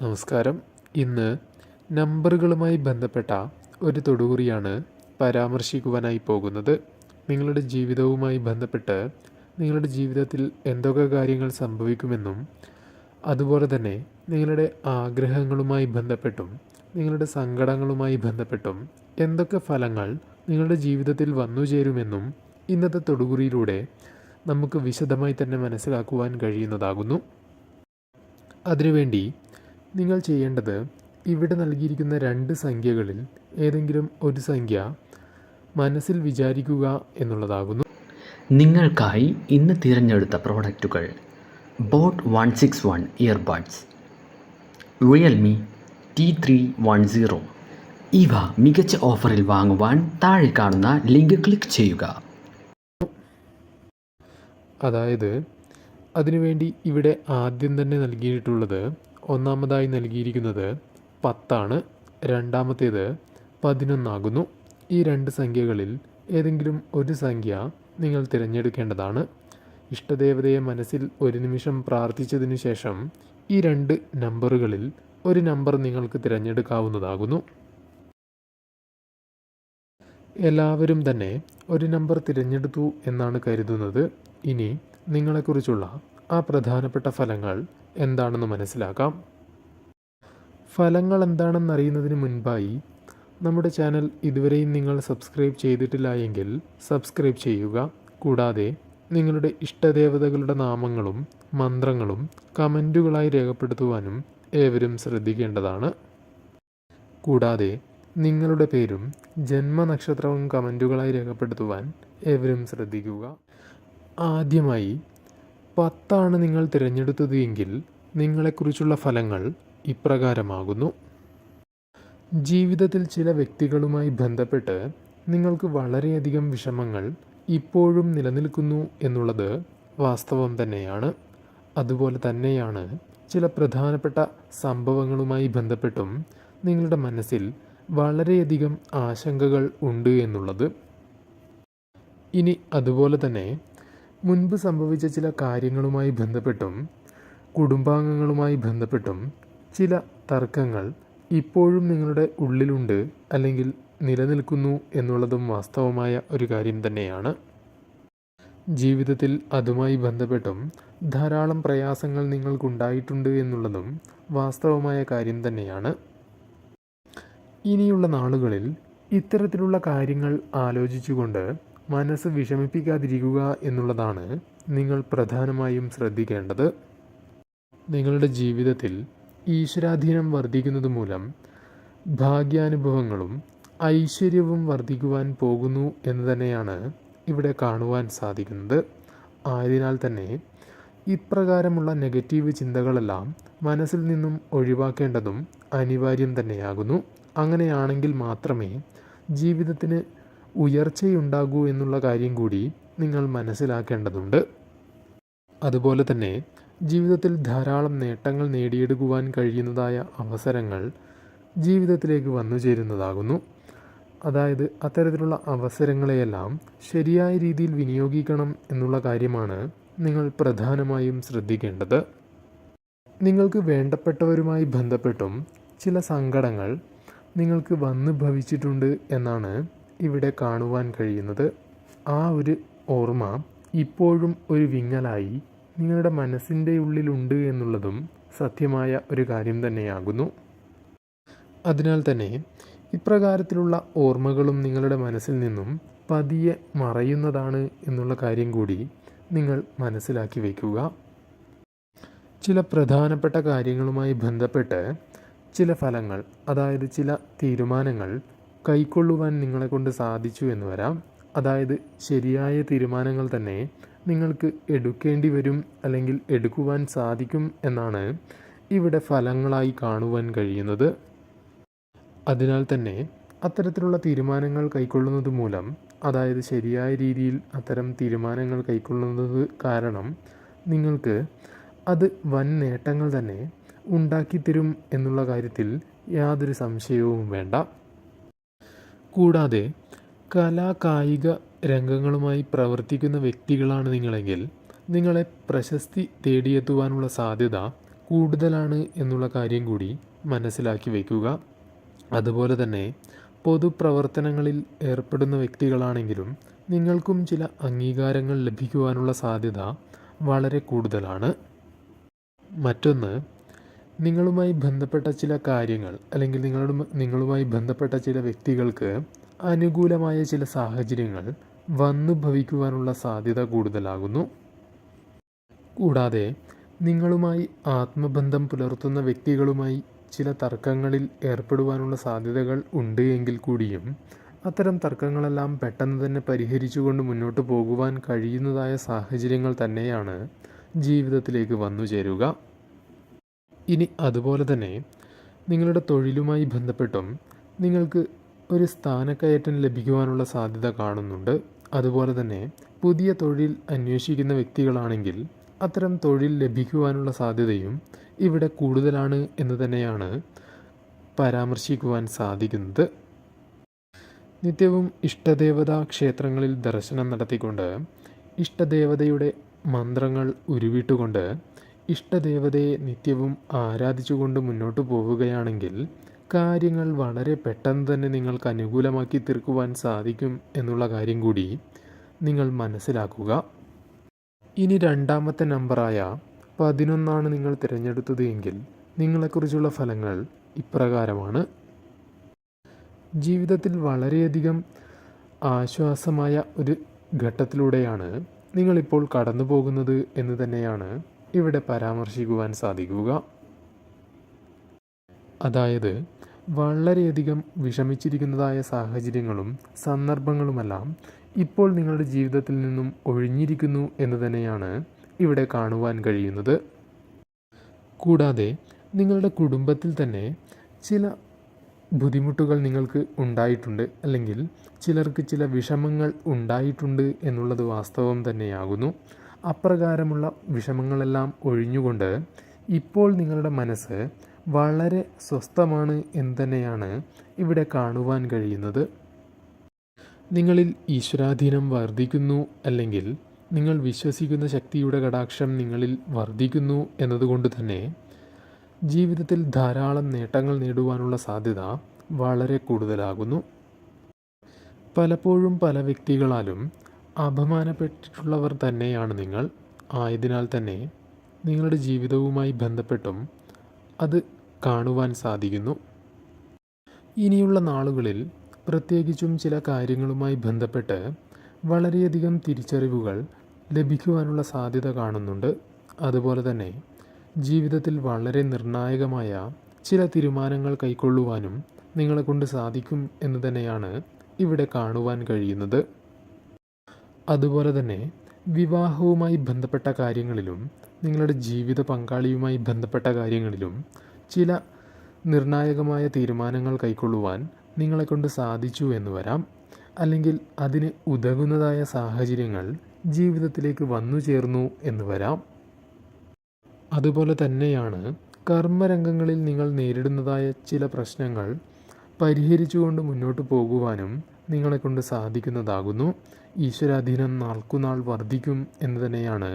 നമസ്കാരം. ഇന്ന് നമ്പറുകളുമായി ബന്ധപ്പെട്ട ഒരു തൊടുകുറിയാണ് പരാമർശിക്കുവാനായി പോകുന്നത്. നിങ്ങളുടെ ജീവിതവുമായി ബന്ധപ്പെട്ട് നിങ്ങളുടെ ജീവിതത്തിൽ എന്തൊക്കെ കാര്യങ്ങൾ സംഭവിക്കുമെന്നും അതുപോലെ തന്നെ നിങ്ങളുടെ ആഗ്രഹങ്ങളുമായി ബന്ധപ്പെട്ടും നിങ്ങളുടെ സങ്കടങ്ങളുമായി ബന്ധപ്പെട്ടും എന്തൊക്കെ ഫലങ്ങൾ നിങ്ങളുടെ ജീവിതത്തിൽ വന്നു ചേരുമെന്നും ഇന്നത്തെ തൊടുകുറിയിലൂടെ നമുക്ക് വിശദമായി തന്നെ മനസ്സിലാക്കുവാൻ കഴിയുന്നതാകുന്നു. അതിനുവേണ്ടി നിങ്ങൾ ചെയ്യേണ്ടത് ഇവിടെ നൽകിയിരിക്കുന്ന രണ്ട് സംഖ്യകളിൽ ഏതെങ്കിലും ഒരു സംഖ്യ മനസ്സിൽ വിചാരിക്കുക എന്നുള്ളതാകുന്നു. നിങ്ങൾക്കായി ഇന്ന് തിരഞ്ഞെടുത്ത പ്രോഡക്റ്റുകൾ boAt one six one earbuds Realme T three one zero. ഇവ മികച്ച ഓഫറിൽ വാങ്ങുവാൻ താഴെ കാണുന്ന ലിങ്ക് ക്ലിക്ക് ചെയ്യുക. അതായത് അതിനുവേണ്ടി ഇവിടെ ആദ്യം തന്നെ നൽകിയിട്ടുള്ളത് ഒന്നാമതായി നൽകിയിരിക്കുന്നത് പത്താണ്. രണ്ടാമത്തേത് പതിനൊന്നാകുന്നു. ഈ രണ്ട് സംഖ്യകളിൽ ഏതെങ്കിലും ഒരു സംഖ്യ നിങ്ങൾ തിരഞ്ഞെടുക്കേണ്ടതാണ്. ഇഷ്ടദേവതയെ മനസ്സിൽ ഒരു നിമിഷം പ്രാർത്ഥിച്ചതിനു ശേഷം ഈ രണ്ട് നമ്പറുകളിൽ ഒരു നമ്പർ നിങ്ങൾക്ക് തിരഞ്ഞെടുക്കാവുന്നതാകുന്നു. എല്ലാവരും തന്നെ ഒരു നമ്പർ തിരഞ്ഞെടുത്തു എന്നാണ് കരുതുന്നത്. ഇനി നിങ്ങളെക്കുറിച്ചുള്ള ആ പ്രധാനപ്പെട്ട ഫലങ്ങൾ എന്താണെന്ന് മനസ്സിലാക്കാം. ഫലങ്ങൾ എന്താണെന്ന് അറിയുന്നതിന് മുൻപായി നമ്മുടെ ചാനൽ ഇതുവരെയും നിങ്ങൾ സബ്സ്ക്രൈബ് ചെയ്തിട്ടില്ല എങ്കിൽ സബ്സ്ക്രൈബ് ചെയ്യുക. കൂടാതെ നിങ്ങളുടെ ഇഷ്ടദേവതകളുടെ നാമങ്ങളും മന്ത്രങ്ങളും കമന്റുകളായി രേഖപ്പെടുത്തുവാനും ഏവരും ശ്രദ്ധിക്കേണ്ടതാണ്. കൂടാതെ നിങ്ങളുടെ പേരും ജന്മനക്ഷത്രവും കമന്റുകളായി രേഖപ്പെടുത്തുവാൻ ഏവരും ശ്രദ്ധിക്കുക. ആദ്യമായി പത്താണ് നിങ്ങൾ തിരഞ്ഞെടുത്തത് എങ്കിൽ നിങ്ങളെക്കുറിച്ചുള്ള ഫലങ്ങൾ ഇപ്രകാരമാകുന്നു. ജീവിതത്തിൽ ചില വ്യക്തികളുമായി ബന്ധപ്പെട്ട് നിങ്ങൾക്ക് വളരെയധികം വിഷമങ്ങൾ ഇപ്പോഴും നിലനിൽക്കുന്നു എന്നുള്ളത് വാസ്തവം തന്നെയാണ്. അതുപോലെ തന്നെയാണ് ചില പ്രധാനപ്പെട്ട സംഭവങ്ങളുമായി ബന്ധപ്പെട്ടും നിങ്ങളുടെ മനസ്സിൽ വളരെയധികം ആശങ്കകൾ ഉണ്ട് എന്നുള്ളത്. ഇനി അതുപോലെ തന്നെ മുൻപ് സംഭവിച്ച ചില കാര്യങ്ങളുമായി ബന്ധപ്പെട്ടും കുടുംബാംഗങ്ങളുമായി ബന്ധപ്പെട്ടും ചില തർക്കങ്ങൾ ഇപ്പോഴും നിങ്ങളുടെ ഉള്ളിലുണ്ട് അല്ലെങ്കിൽ നിലനിൽക്കുന്നു എന്നുള്ളതും വാസ്തവമായ ഒരു കാര്യം തന്നെയാണ്. ജീവിതത്തിൽ അതുമായി ബന്ധപ്പെട്ടും ധാരാളം പ്രയാസങ്ങൾ നിങ്ങൾക്കുണ്ടായിട്ടുണ്ട് എന്നുള്ളതും വാസ്തവമായ കാര്യം തന്നെയാണ്. ഇനിയുള്ള നാളുകളിൽ ഇത്തരത്തിലുള്ള കാര്യങ്ങൾ ആലോചിച്ചുകൊണ്ട് മനസ്സ് വിഷമിപ്പിക്കാതിരിക്കുക എന്നുള്ളതാണ് നിങ്ങൾ പ്രധാനമായും ശ്രദ്ധിക്കേണ്ടത്. നിങ്ങളുടെ ജീവിതത്തിൽ ഈശ്വരാധീനം വർദ്ധിക്കുന്നത് മൂലം ഭാഗ്യാനുഭവങ്ങളും ഐശ്വര്യവും വർദ്ധിക്കുവാൻ പോകുന്നു എന്ന് തന്നെയാണ് ഇവിടെ കാണുവാൻ സാധിക്കുന്നത്. ആയതിനാൽ തന്നെ ഇപ്രകാരമുള്ള നെഗറ്റീവ് ചിന്തകളെല്ലാം മനസ്സിൽ നിന്നും ഒഴിവാക്കേണ്ടതും അനിവാര്യം തന്നെയാകുന്നു. അങ്ങനെയാണെങ്കിൽ മാത്രമേ ജീവിതത്തിന് ഉയർച്ചയുണ്ടാകൂ എന്നുള്ള കാര്യം കൂടി നിങ്ങൾ മനസ്സിലാക്കേണ്ടതുണ്ട്. അതുപോലെ തന്നെ ജീവിതത്തിൽ ധാരാളം നേട്ടങ്ങൾ നേടിയെടുക്കുവാൻ കഴിയുന്നതായ അവസരങ്ങൾ ജീവിതത്തിലേക്ക് വന്നു ചേരുന്നതാകുന്നു. അതായത് അത്തരത്തിലുള്ള അവസരങ്ങളെയെല്ലാം ശരിയായ രീതിയിൽ വിനിയോഗിക്കണം എന്നുള്ള കാര്യമാണ് നിങ്ങൾ പ്രധാനമായും ശ്രദ്ധിക്കേണ്ടത്. നിങ്ങൾക്ക് വേണ്ടപ്പെട്ടവരുമായി ബന്ധപ്പെട്ടും ചില സങ്കടങ്ങൾ നിങ്ങൾക്ക് വന്നു ഭവിച്ചിട്ടുണ്ട് എന്നാണ് ഇവിടെ കാണുവാൻ കഴിയുന്നത് ആ ഒരു ഓർമ്മ ഇപ്പോഴും ഒരു വിങ്ങലായി നിങ്ങളുടെ മനസ്സിന്റെ ഉള്ളിലുണ്ട് എന്നുള്ളതും സത്യമായ ഒരു കാര്യം തന്നെയാകുന്നു. അതിനാൽ തന്നെ ഇപ്രകാരത്തിലുള്ള ഓർമ്മകളും നിങ്ങളുടെ മനസ്സിൽ നിന്നും പതിയെ മറയുന്നതാണ് എന്നുള്ള കാര്യം കൂടി നിങ്ങൾ മനസ്സിലാക്കി വയ്ക്കുക. ചില പ്രധാനപ്പെട്ട കാര്യങ്ങളുമായി ബന്ധപ്പെട്ട് ചില ഫലങ്ങൾ അതായത് ചില തീരുമാനങ്ങൾ കൈക്കൊള്ളുവാൻ നിങ്ങളെ കൊണ്ട് സാധിച്ചു എന്ന് വരാം. അതായത് ശരിയായ തീരുമാനങ്ങൾ തന്നെ നിങ്ങൾക്ക് എടുക്കേണ്ടി വരും അല്ലെങ്കിൽ എടുക്കുവാൻ സാധിക്കും എന്നാണ് ഇവിടെ ഫലങ്ങളായി കാണുവാൻ കഴിയുന്നത്. അതിനാൽ തന്നെ അത്തരത്തിലുള്ള തീരുമാനങ്ങൾ കൈക്കൊള്ളുന്നത് മൂലം അതായത് ശരിയായ രീതിയിൽ അത്തരം തീരുമാനങ്ങൾ കൈക്കൊള്ളുന്നത് കാരണം നിങ്ങൾക്ക് അത് വൻ നേട്ടങ്ങൾ തന്നെ ഉണ്ടാക്കിത്തരും എന്നുള്ള കാര്യത്തിൽ യാതൊരു സംശയവും വേണ്ട. കൂടാതെ കലാ കായിക രംഗങ്ങളുമായി പ്രവർത്തിക്കുന്ന വ്യക്തികളാണ് നിങ്ങളെങ്കിൽ നിങ്ങളെ പ്രശസ്തി തേടിയെത്തുവാനുള്ള സാധ്യത കൂടുതലാണ് എന്നുള്ള കാര്യം കൂടി മനസ്സിലാക്കി വയ്ക്കുക. അതുപോലെ തന്നെ പൊതുപ്രവർത്തനങ്ങളിൽ ഏർപ്പെടുന്ന വ്യക്തികളാണെങ്കിലും നിങ്ങൾക്കും ചില അംഗീകാരങ്ങൾ ലഭിക്കുവാനുള്ള സാധ്യത വളരെ കൂടുതലാണ്. മറ്റൊന്ന് നിങ്ങളുമായി ബന്ധപ്പെട്ട ചില കാര്യങ്ങൾ അല്ലെങ്കിൽ നിങ്ങളുടെ നിങ്ങളുമായി ബന്ധപ്പെട്ട ചില വ്യക്തികൾക്ക് അനുകൂലമായ ചില സാഹചര്യങ്ങൾ വന്നു ഭവിക്കുവാനുള്ള സാധ്യത കൂടുതലാകുന്നു. കൂടാതെ നിങ്ങളുമായി ആത്മബന്ധം പുലർത്തുന്ന വ്യക്തികളുമായി ചില തർക്കങ്ങളിൽ ഏർപ്പെടുവാനുള്ള സാധ്യതകൾ ഉണ്ട് എങ്കിൽ കൂടിയും അത്തരം തർക്കങ്ങളെല്ലാം പെട്ടെന്ന് തന്നെ പരിഹരിച്ചുകൊണ്ട് മുന്നോട്ട് പോകുവാൻ കഴിയുന്നതായ സാഹചര്യങ്ങൾ തന്നെയാണ് ജീവിതത്തിലേക്ക് വന്നു ചേരുക. ഇനി അതുപോലെ തന്നെ നിങ്ങളുടെ തൊഴിലുമായി ബന്ധപ്പെട്ടും നിങ്ങൾക്ക് ഒരു സ്ഥാനക്കയറ്റം ലഭിക്കുവാനുള്ള സാധ്യത കാണുന്നുണ്ട്. അതുപോലെ തന്നെ പുതിയ തൊഴിൽ അന്വേഷിക്കുന്ന വ്യക്തികളാണെങ്കിൽ അത്തരം തൊഴിൽ ലഭിക്കുവാനുള്ള സാധ്യതയും ഇവിടെ കൂടുതലാണ് എന്ന് തന്നെയാണ് പരാമർശിക്കുവാൻ സാധിക്കുന്നത്. നിത്യവും ഇഷ്ടദേവതാ ക്ഷേത്രങ്ങളിൽ ദർശനം നടത്തിക്കൊണ്ട് ഇഷ്ടദേവതയുടെ മന്ത്രങ്ങൾ ഉരുവിട്ടുകൊണ്ട് ഇഷ്ടദേവതയെ നിത്യവും ആരാധിച്ചുകൊണ്ട് മുന്നോട്ട് പോവുകയാണെങ്കിൽ കാര്യങ്ങൾ വളരെ പെട്ടെന്ന് തന്നെ നിങ്ങൾക്ക് അനുകൂലമാക്കി തീർക്കുവാൻ സാധിക്കും എന്നുള്ള കാര്യം കൂടി നിങ്ങൾ മനസ്സിലാക്കുക. ഇനി രണ്ടാമത്തെ നമ്പറായ പതിനൊന്നാണ് നിങ്ങൾ തിരഞ്ഞെടുത്തത് എങ്കിൽ നിങ്ങളെക്കുറിച്ചുള്ള ഫലങ്ങൾ ഇപ്രകാരമാണ്. ജീവിതത്തിൽ വളരെയധികം ആശ്വാസമായ ഒരു ഘട്ടത്തിലൂടെയാണ് നിങ്ങളിപ്പോൾ കടന്നു പോകുന്നത് എന്ന് തന്നെയാണ് ഇവിടെ പരാമർശിക്കുവാൻ സാധിക്കുക. അതായത് വളരെയധികം വിഷമിച്ചിരിക്കുന്നതായ സാഹചര്യങ്ങളും സന്ദർഭങ്ങളുമെല്ലാം ഇപ്പോൾ നിങ്ങളുടെ ജീവിതത്തിൽ നിന്നും ഒഴിഞ്ഞിരിക്കുന്നു എന്ന് തന്നെയാണ് ഇവിടെ കാണുവാൻ കഴിയുന്നത്. കൂടാതെ നിങ്ങളുടെ കുടുംബത്തിൽ തന്നെ ചില ബുദ്ധിമുട്ടുകൾ നിങ്ങൾക്ക് ഉണ്ടായിട്ടുണ്ട് അല്ലെങ്കിൽ ചിലർക്ക് ചില വിഷമങ്ങൾ ഉണ്ടായിട്ടുണ്ട് എന്നുള്ളത് വാസ്തവം തന്നെയാകുന്നു. അപ്രകാരമുള്ള വിഷമങ്ങളെല്ലാം ഒഴിഞ്ഞുകൊണ്ട് ഇപ്പോൾ നിങ്ങളുടെ മനസ്സ് വളരെ സ്വസ്ഥമാണ് എന്ന് തന്നെയാണ് ഇവിടെ കാണുവാൻ കഴിയുന്നത്? നിങ്ങളിൽ ഈശ്വരാധീനം വർദ്ധിക്കുന്നു അല്ലെങ്കിൽ നിങ്ങൾ വിശ്വസിക്കുന്ന ശക്തിയുടെ കടാക്ഷം നിങ്ങളിൽ വർദ്ധിക്കുന്നു എന്നതുകൊണ്ട് തന്നെ ജീവിതത്തിൽ ധാരാളം നേട്ടങ്ങൾ നേടുവാനുള്ള സാധ്യത വളരെ കൂടുതലാകുന്നു. പലപ്പോഴും പല വ്യക്തികളാലും അപമാനപ്പെട്ടിട്ടുള്ളവർ തന്നെയാണ് നിങ്ങൾ. ആയതിനാൽ തന്നെ നിങ്ങളുടെ ജീവിതവുമായി ബന്ധപ്പെട്ടും അത് കാണുവാൻ സാധിക്കുന്നു. ഇനിയുള്ള നാളുകളിൽ പ്രത്യേകിച്ചും ചില കാര്യങ്ങളുമായി ബന്ധപ്പെട്ട് വളരെയധികം തിരിച്ചറിവുകൾ ലഭിക്കുവാനുള്ള സാധ്യത കാണുന്നുണ്ട്. അതുപോലെ തന്നെ ജീവിതത്തിൽ വളരെ നിർണായകമായ ചില തീരുമാനങ്ങൾ കൈക്കൊള്ളുവാനും നിങ്ങളെ കൊണ്ട് സാധിക്കും എന്ന് തന്നെയാണ് ഇവിടെ കാണുവാൻ കഴിയുന്നത്. അതുപോലെ തന്നെ വിവാഹവുമായി ബന്ധപ്പെട്ട കാര്യങ്ങളിലും നിങ്ങളുടെ ജീവിത പങ്കാളിയുമായി ബന്ധപ്പെട്ട കാര്യങ്ങളിലും ചില നിർണായകമായ തീരുമാനങ്ങൾ കൈക്കൊള്ളുവാൻ നിങ്ങളെക്കൊണ്ട് സാധിച്ചു എന്ന് വരാം. അല്ലെങ്കിൽ അതിന് ഉതകുന്നതായ സാഹചര്യങ്ങൾ ജീവിതത്തിലേക്ക് വന്നു ചേർന്നു എന്ന് വരാം. അതുപോലെ തന്നെയാണ് കർമ്മരംഗങ്ങളിൽ നിങ്ങൾ നേരിടുന്നതായ ചില പ്രശ്നങ്ങൾ പരിഹരിച്ചുകൊണ്ട് മുന്നോട്ട് പോകുവാനും നിങ്ങളെക്കൊണ്ട് സാധിക്കുന്നതാകുന്നു. ഈശ്വരാധീനം നാൾക്കുനാൾ വർദ്ധിക്കും എന്ന് തന്നെയാണ്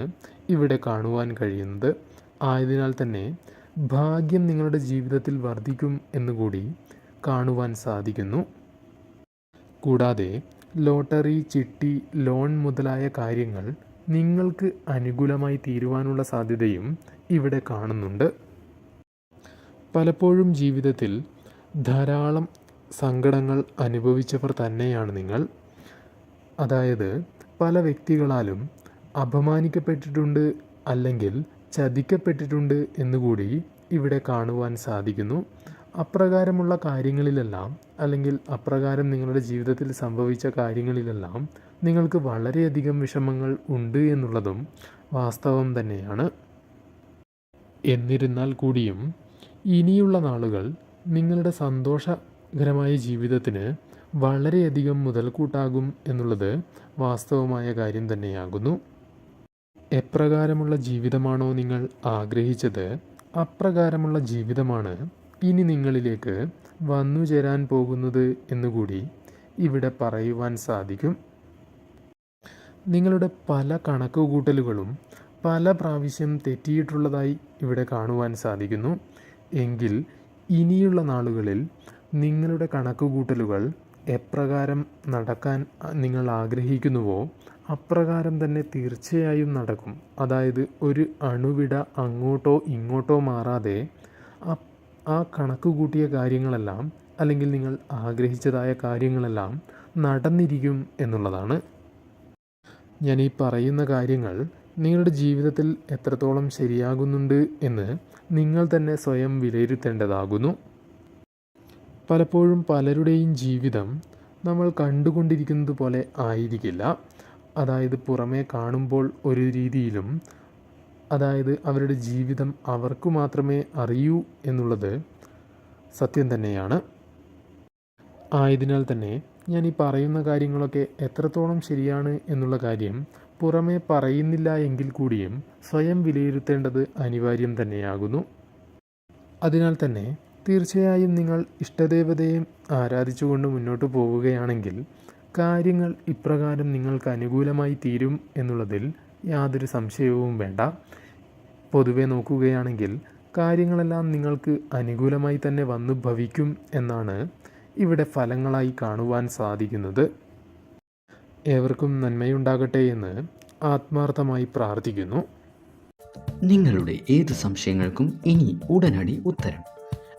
ഇവിടെ കാണുവാൻ കഴിയുന്നത്. ആയതിനാൽ തന്നെ ഭാഗ്യം നിങ്ങളുടെ ജീവിതത്തിൽ വർദ്ധിക്കും എന്നുകൂടി കാണുവാൻ സാധിക്കുന്നു. കൂടാതെ ലോട്ടറി ചിട്ടി ലോൺ മുതലായ കാര്യങ്ങൾ നിങ്ങൾക്ക് അനുകൂലമായി തീരുവാനുള്ള സാധ്യതയും ഇവിടെ കാണുന്നുണ്ട്. പലപ്പോഴും ജീവിതത്തിൽ ധാരാളം സങ്കടങ്ങൾ അനുഭവിച്ചവർ തന്നെയാണ് നിങ്ങൾ. അതായത് പല വ്യക്തികളാലും അപമാനിക്കപ്പെട്ടിട്ടുണ്ട് അല്ലെങ്കിൽ ചതിക്കപ്പെട്ടിട്ടുണ്ട് എന്നുകൂടി ഇവിടെ കാണുവാൻ സാധിക്കുന്നു. അപ്രകാരമുള്ള കാര്യങ്ങളിലെല്ലാം അല്ലെങ്കിൽ അപ്രകാരം നിങ്ങളുടെ ജീവിതത്തിൽ സംഭവിച്ച കാര്യങ്ങളിലെല്ലാം നിങ്ങൾക്ക് വളരെയധികം വിഷമങ്ങൾ ഉണ്ട് എന്നുള്ളതും വാസ്തവം തന്നെയാണ്. എന്നിരുന്നാൽ കൂടിയും ഇനിയുള്ള നാളുകൾ നിങ്ങളുടെ സന്തോഷകരമായ ജീവിതത്തിന് വളരെയധികം മുതൽക്കൂട്ടാകും എന്നുള്ളത് വാസ്തവമായ കാര്യം തന്നെയാകുന്നു. എപ്രകാരമുള്ള ജീവിതമാണോ നിങ്ങൾ ആഗ്രഹിച്ചത്? അപ്രകാരമുള്ള ജീവിതമാണ് ഇനി നിങ്ങളിലേക്ക് വന്നു ചേരാൻ പോകുന്നത് എന്നുകൂടി ഇവിടെ പറയുവാൻ സാധിക്കും. നിങ്ങളുടെ പല കണക്കുകൂട്ടലുകളും പല പ്രാവശ്യം തെറ്റിയിട്ടുള്ളതായി ഇവിടെ കാണുവാൻ സാധിക്കുന്നു. എങ്കിൽ ഇനിയുള്ള നാളുകളിൽ നിങ്ങളുടെ കണക്കുകൂട്ടലുകൾ എപ്രകാരം നടക്കാൻ നിങ്ങൾ ആഗ്രഹിക്കുന്നുവോ അപ്രകാരം തന്നെ തീർച്ചയായും നടക്കും. അതായത് ഒരു അണുവിട അങ്ങോട്ടോ ഇങ്ങോട്ടോ മാറാതെ ആ- കണക്കുകൂട്ടിയ കണക്ക് കൂട്ടിയ കാര്യങ്ങളെല്ലാം അല്ലെങ്കിൽ നിങ്ങൾ ആഗ്രഹിച്ചതായ കാര്യങ്ങളെല്ലാം നടന്നിരിക്കും എന്നുള്ളതാണ്. ഞാൻ ഈ പറയുന്ന കാര്യങ്ങൾ നിങ്ങളുടെ ജീവിതത്തിൽ എത്രത്തോളം ശരിയാകുന്നുണ്ട് എന്ന് നിങ്ങൾ തന്നെ സ്വയം വിലയിരുത്തേണ്ടതാകുന്നു. പലപ്പോഴും പലരുടെയും ജീവിതം നമ്മൾ കണ്ടുകൊണ്ടിരിക്കുന്നത് പോലെ ആയിരിക്കില്ല. അതായത് പുറമേ കാണുമ്പോൾ ഒരു രീതിയിലും അതായത് അവരുടെ ജീവിതം അവർക്ക് മാത്രമേ അറിയൂ എന്നുള്ളത് സത്യം തന്നെയാണ്. ആയതിനാൽ തന്നെ ഞാൻ ഈ പറയുന്ന കാര്യങ്ങളൊക്കെ എത്രത്തോളം ശരിയാണ് എന്നുള്ള കാര്യം പുറമേ പറയുന്നില്ല എങ്കിൽ കൂടിയും സ്വയം വിലയിരുത്തേണ്ടത് അനിവാര്യം തന്നെയാകുന്നു. അതിനാൽ തന്നെ തീർച്ചയായും നിങ്ങൾ ഇഷ്ടദേവതയെ ആരാധിച്ചുകൊണ്ട് മുന്നോട്ട് പോവുകയാണെങ്കിൽ കാര്യങ്ങൾ ഇപ്രകാരം നിങ്ങൾക്ക് അനുകൂലമായി തീരും എന്നുള്ളതിൽ യാതൊരു സംശയവും വേണ്ട. പൊതുവെ നോക്കുകയാണെങ്കിൽ കാര്യങ്ങളെല്ലാം നിങ്ങൾക്ക് അനുകൂലമായി തന്നെ വന്നു ഭവിക്കും എന്നാണ് ഇവിടെ ഫലങ്ങളായി കാണുവാൻ സാധിക്കുന്നത്. ഏവർക്കും നന്മയുണ്ടാകട്ടെ എന്ന് ആത്മാർത്ഥമായി പ്രാർത്ഥിക്കുന്നു. നിങ്ങളുടെ ഏത് സംശയങ്ങൾക്കും ഇനി ഉടനടി ഉത്തരം.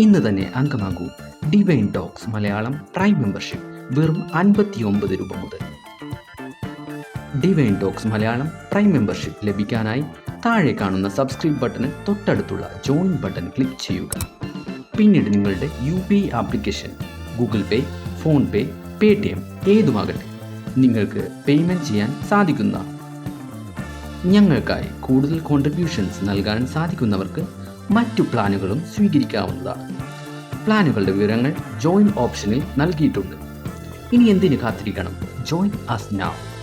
ഇന്ന് തന്നെ അംഗമാകൂ Divine Talks Malayalam prime membership വെറും അൻപത്തി ഒമ്പത് രൂപ മുതൽ. Divine Talks Malayalam prime membership ലഭിക്കാനായി താഴെ കാണുന്ന സബ്സ്ക്രൈബ് ബട്ടന് തൊട്ടടുത്തുള്ള ജോയിൻ ബട്ടൺ ക്ലിക്ക് ചെയ്യുക. പിന്നീട് നിങ്ങളുടെ U P I application Google Pay PhonePe Paytm ഏതുമാകട്ടെ നിങ്ങൾക്ക് പേയ്മെന്റ് ചെയ്യാൻ സാധിക്കുന്ന. ഞങ്ങൾക്കായി കൂടുതൽ കോൺട്രിബ്യൂഷൻസ് നൽകാൻ സാധിക്കുന്നവർക്ക് മറ്റു പ്ലാനുകളും സ്വീകരിക്കാവുന്നതാണ്. പ്ലാനുകളുടെ വിവരങ്ങൾ ജോയിൻ ഓപ്ഷനിൽ നൽകിയിട്ടുണ്ട്. ഇനി എന്തിനു കാത്തിരിക്കണം? Join us now